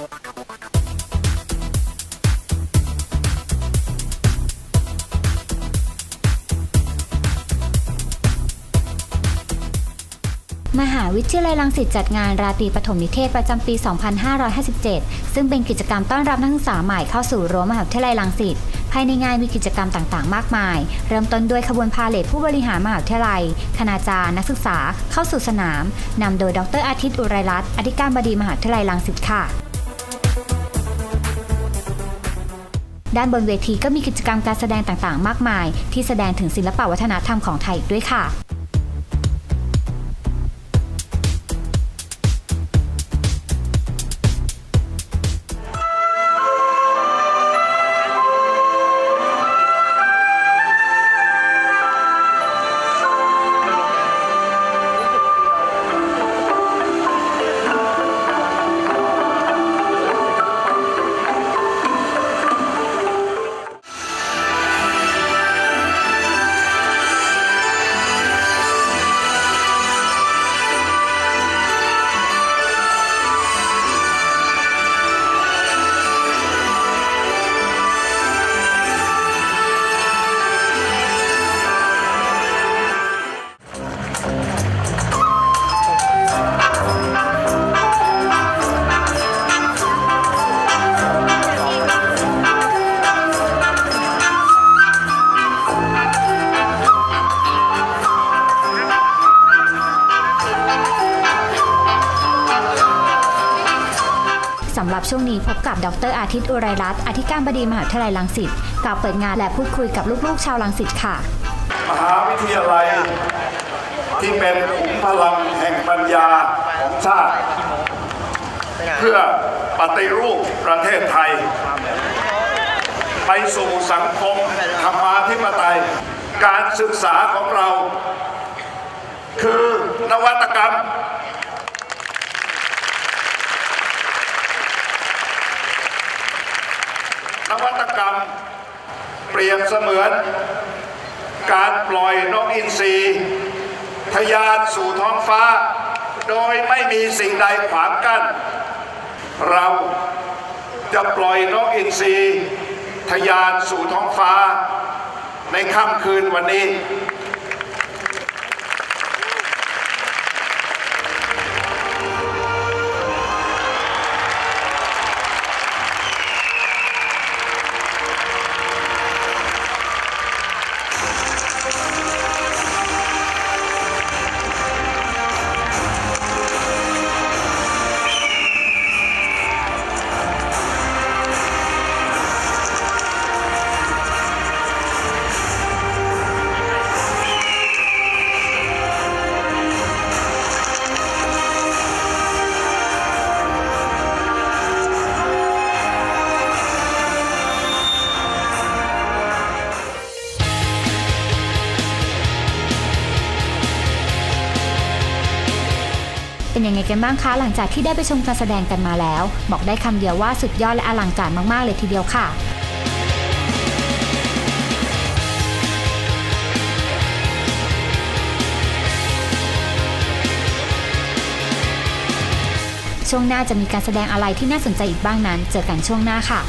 มหาวิทยาลัยรังสิตจัดงานราตรีปฐมนิเทศประจำปี 2557 ซึ่งเป็นกิจกรรมต้อนรับนักศึกษาใหม่เข้าสู่รั้วมหาวิทยาลัยรังสิต ภายในงานมีกิจกรรมต่างๆ มากมาย เริ่มต้นด้วยขบวนพาเหรดผู้บริหารมหาวิทยาลัย คณาจารย์ นักศึกษา เข้าสู่สนาม นำโดยดรอาทิตย์อุไรรัตน์อธิการบดีมหาวิทยาลัยรังสิตค่ะ ด้านบนเวทีก็มีกิจกรรมการแสดงต่างๆ มากมาย ที่แสดงถึงศิลปวัฒนธรรมของไทยอีกด้วยค่ะ รับช่วงนี้พบกับดรอาทิตย์อุไรรัตน์อธิการบดีมหาวิทยาลัยรังสิตกล่าวเปิดงานและพูดคุยกับลูกๆ ชาวรังสิตค่ะ มหาวิทยาลัยที่เป็นขุมพลังแห่งปัญญาของชาติ เพื่อปฏิรูปประเทศไทย ไปสู่สังคมธรรมาธิปไตย การศึกษาของเรา คือนวัตกรรม นวัตกรรม เปรียบเสมือน การปล่อยนกอินทรีทะยานสู่ท้องฟ้า โดยไม่มีสิ่งใดขวางกั้นเราจะปล่อยนกอินทรีทะยานสู่ท้องฟ้า ในค่ำคืนวันนี้ เป็นยังไงกันบ้างคะหลังจากที่ได้ไปชมการแสดงกันมาแล้ว บอกได้คำเดียวว่าสุดยอดและอลังการมากๆเลยทีเดียวค่ะช่วงหน้าจะมีการแสดงอะไรที่น่าสนใจอีกบ้างนั้น เจอกันช่วงหน้าค่ะ